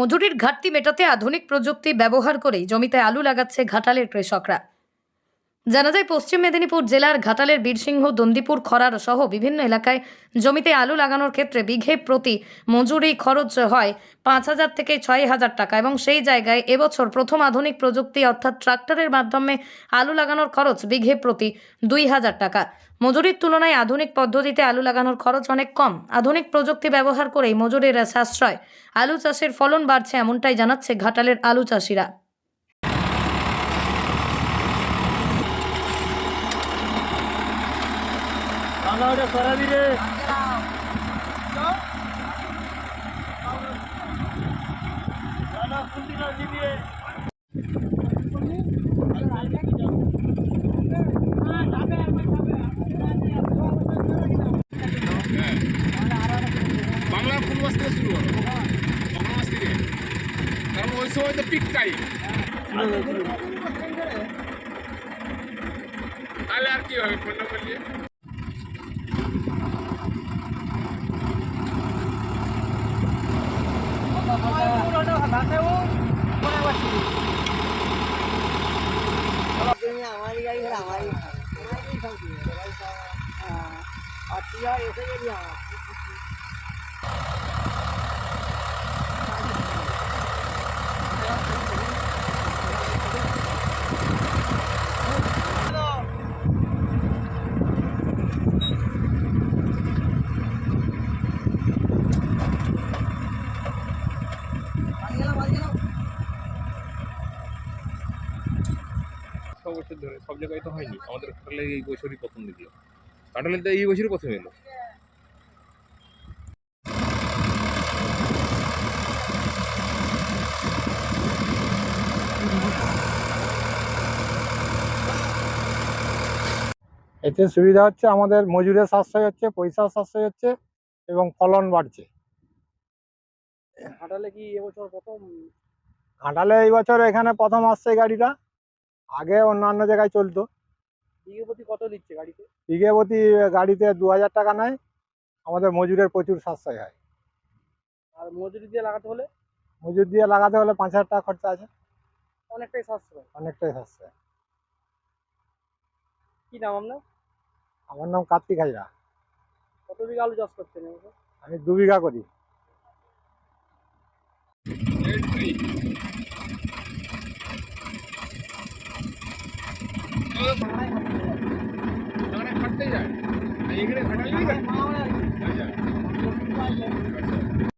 মজুরির ঘাটতি মেটাতে আধুনিক প্রযুক্তি ব্যবহার করেই জমিতে আলু লাগাচ্ছে ঘাটালের কৃষকরা। জানা যায়, পশ্চিম মেদিনীপুর জেলার ঘাটালের বীরসিংহ, দন্দিপুর, খরার সহ বিভিন্ন এলাকায় জমিতে আলু লাগানোর ক্ষেত্রে বিঘে প্রতি মজুরি খরচ হয় পাঁচ হাজার থেকে ছয় হাজার টাকা এবং সেই জায়গায় এবছর প্রথম আধুনিক প্রযুক্তি অর্থাৎ ট্রাক্টরের মাধ্যমে আলু লাগানোর খরচ বিঘে প্রতি দুই হাজার টাকা। মজুরির তুলনায় আধুনিক পদ্ধতিতে আলু লাগানোর খরচ অনেক কম। আধুনিক প্রযুক্তি ব্যবহার করেই মজুরির সাশ্রয় আলু চাষের ফলন বাড়ছে এমনটাই জানাচ্ছে ঘাটালের আলু চাষিরা। বাংলা কোন মাস থেকে শুরু হলো বাংলা মাস থেকে কারণ ওই সময় তো পিক টাইম তাহলে আর কি হবে? 啊，只要有这个鸟。ছ বছর ধরে, সব জায়গায় তো হয়নি। আমাদের কাটালে এই বছরই প্রথম দেখল কাটালে তো এই বছরই প্রথম এলো। এতে সুবিধা হচ্ছে আমাদের মজুরের সাশ্রয় হচ্ছে, পয়সার সাশ্রয় হচ্ছে এবং ফলন বাড়ছে। ঘাটালে কি এবছর প্রথম? ঘাটালে এই বছর এখানে প্রথম আসছে গাড়িটা। আগে অন্যান্য জায়গায় চলতো। বিঘে প্রতি কত দিচ্ছে গাড়িতে? বিঘে প্রতি গাড়িতে দু হাজার টাকা নেয়। আমাদের মজুরের প্রচুর সাশ্রয় হয়। আর মজুরি দিয়ে লাগাতে হলে? মজুর দিয়ে লাগাতে হলে পাঁচ হাজার টাকা খরচা আছে। অনেকটাই সাশ্রয়। অনেকটাই সাশ্রয়। কি নাম আপনার? আমার নাম কার্তিক হাজরা। কত বিঘা আলু চাষ করছেন আমি দু বিঘা করি। प्लेट थ्री खटते जाय इकडे खटायला अच्छा